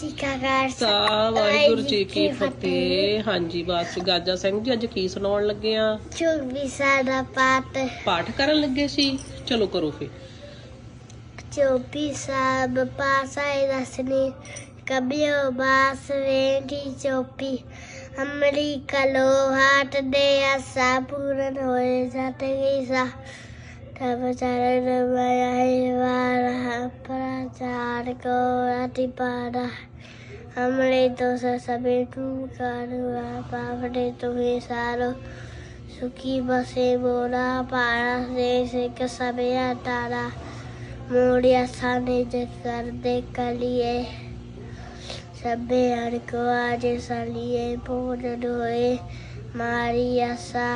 ਜੀ ਕਾ ਖਾਲਸਾ। ਸਾ ਵਾਹਿਗੁਰੂ ਜੀ ਕੀ ਫਤਿਹ। ਹਾਂਜੀ ਬਾਤ ਚ ਗਾਜਾ ਸਿੰਘ ਜੀ ਅੱਜ ਕੀ ਸੁਣਾਉਣ ਲੱਗੇ ਆ? ਚੌਵੀ ਸਾਡਾ ਪਾਤ ਪਾਠ ਕਰਨ ਲੱਗੇ ਸੀ? ਚਲੋ ਕਰੋ ਫੇ ਚੌਵੀ ਸਾਬ ਪਾਸਾਏ ਦਸਨੀ ਕਬਿਓ ਬਾਸ ਵੇਂਟੀ ਚੋਪੀ। ਅਮਰੀ ਕਲੋ ਹਾਟ ਦੇ ਆਸਾ ਪੂਰਨ ਹੋਏ ਤਬ ਹੈ ਵਾਰਾ चार को अति पारा हमरे तो सभी तुम कर पापड़े तुम्हें सारो सुखी बसे बोरा पारा से सिक सबया तारा मोड़िया साने जग कर दे कलिए सबे हर को आज सलिए पूर्ण होए मारी आशा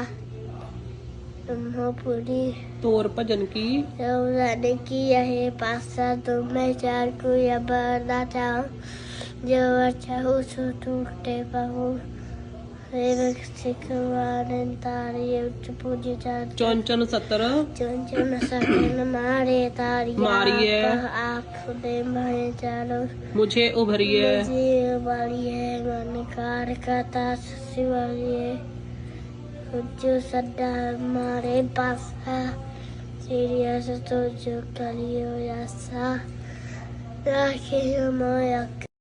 ब्रह्मपुरी तोर भजन की? उन्होंने की यही पासा तो मैं चार को या बना चाहूँ जो अच्छा हो सो टूटे पाऊँ चौंचन सतर चौंचन सतर मारे तारी मारिए। मुझे उभरिए। मुझे उभरिए मन कार का Tujuh sedang merepas serius setuju kali yasa Lagi mau ya